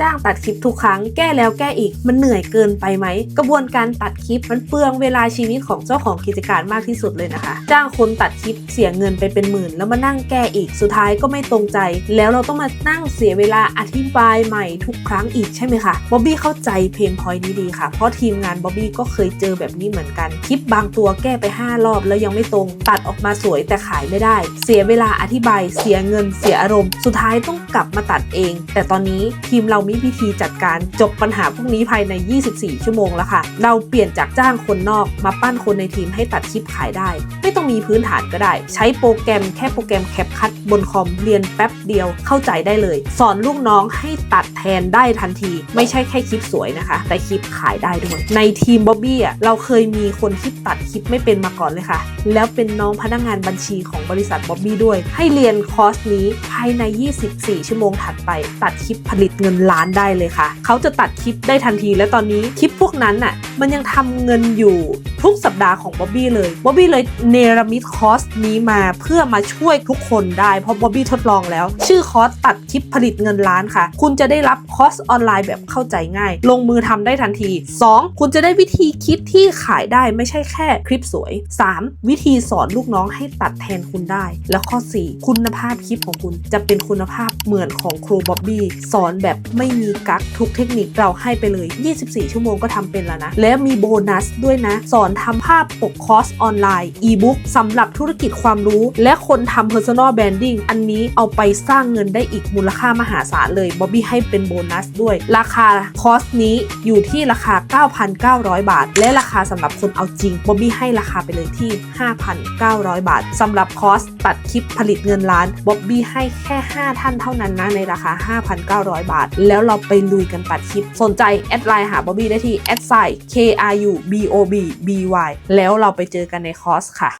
จ้างตัดคลิปทุกครั้งแก้แล้วแก้อีกมันเหนื่อยเกินไปไหม กระบวนการตัดคลิปมันเปลืองเวลาชีวิตของเจ้าของกิจการมากที่สุดเลยนะคะ จ้างคนตัดคลิปเสียเงินไปเป็นหมื่น แล้วมานั่งแก้อีกสุดท้ายก็ไม่ตรงใจ แล้วเราต้องมานั่งเสียเวลาอธิบายใหม่ทุกครั้งอีกใช่ไหมคะบ๊อบบี้เข้าใจเพนพอยนี้ดีค่ะ เพราะทีมงานบ๊อบบี้ก็เคยเจอแบบนี้เหมือนกันคลิปบางตัวแก้ไป 5 รอบ แล้วยังไม่ตรง ตัดออกมาสวยแต่ขายไม่ได้ เสียเวลาอธิบายเสียเงินเสียอารมณ์ สุดท้ายต้องกลับมาตัดเอง แต่ตอนนี้ทีมเรามีวิธีจัดการจบปัญหาพวกนี้ภายใน 24 ชั่วโมงแล้วค่ะ เราเปลี่ยนจากจ้างคนนอกมาปั้นคนในทีมให้ตัดคลิปขายได้ ไม่ต้องมีพื้นฐานก็ได้ ใช้โปรแกรมแค่โปรแกรมแคปคัดบนคอมเรียนแป๊บเดียวเข้าใจได้เลย สอนลูกน้องให้ตัดแทนได้ทันที ไม่ใช่แค่คลิปสวยนะคะ แต่คลิปขายได้ด้วย ในทีมบ๊อบบี้อะเราเคยมีคนที่ตัดคลิปไม่เป็นมาก่อนเลยค่ะ แล้วเป็นน้องพนักงานบัญชีของบริษัทบ๊อบบี้ด้วย ให้เรียนคอร์สนี้ภายใน 24 ชั่วโมงถัดไป ตัดคลิปผลิตเงินล้านได้เลยค่ะ เขาจะตัดคลิปได้ทันทีและตอนนี้คลิปพวกนั้นน่ะมันยังทำเงินอยู่ ทุกสัปดาห์ของบ๊อบบี้เลยบ๊อบบี้เลยเนรมิตคอร์สนี้มาเพื่อมาช่วยทุกคนได้เพราะบ๊อบบี้ทดลองแล้ว ชื่อคอร์สตัดคลิปผลิตเงินล้านค่ะ คุณจะได้รับคอร์สออนไลน์แบบเข้าใจง่าย ลงมือทำได้ทันที 2. คุณจะได้วิธีคิดที่ขายได้ไม่ใช่แค่คลิปสวย 3. วิธีสอนลูกน้องให้ตัดแทนคุณได้ แล้วข้อ 4 คุณภาพคลิปของคุณจะเป็นคุณภาพเหมือนของครูบ๊อบบี้สอนแบบไม่มีกักทุกเทคนิคเราให้ไปเลย 24 ชั่วโมงก็ทำเป็นแล้วนะ และมีโบนัสด้วยนะ สอนทำภาพปกคอร์สออนไลน์อีบุ๊กสำหรับธุรกิจความรู้ และคนทำ Personal Branding อันนี้เอาไปสร้างเงินได้อีกมูลค่ามหาศาลเลยบ๊อบบี้ให้เป็นโบนัสด้วย ราคาคอร์สนี้อยู่ที่ราคา 9,900 บาท และราคาสำหรับคนเอาจริงบ๊อบบี้ให้ราคาไปเลยที่ 5,900 บาทสำหรับคอร์สตัดคลิปผลิตเงินล้านบ๊อบบี้ให้แค่ 5 ท่านเท่านั้นนะในราคา 5,900 บาท แล้วเราไปลุยกันตัดคลิป สนใจแอดไลน์หาบ๊อบบี้ได้ที่แอดไซ K R U B y แล้วเราไปเจอกันในคอร์สค่ะ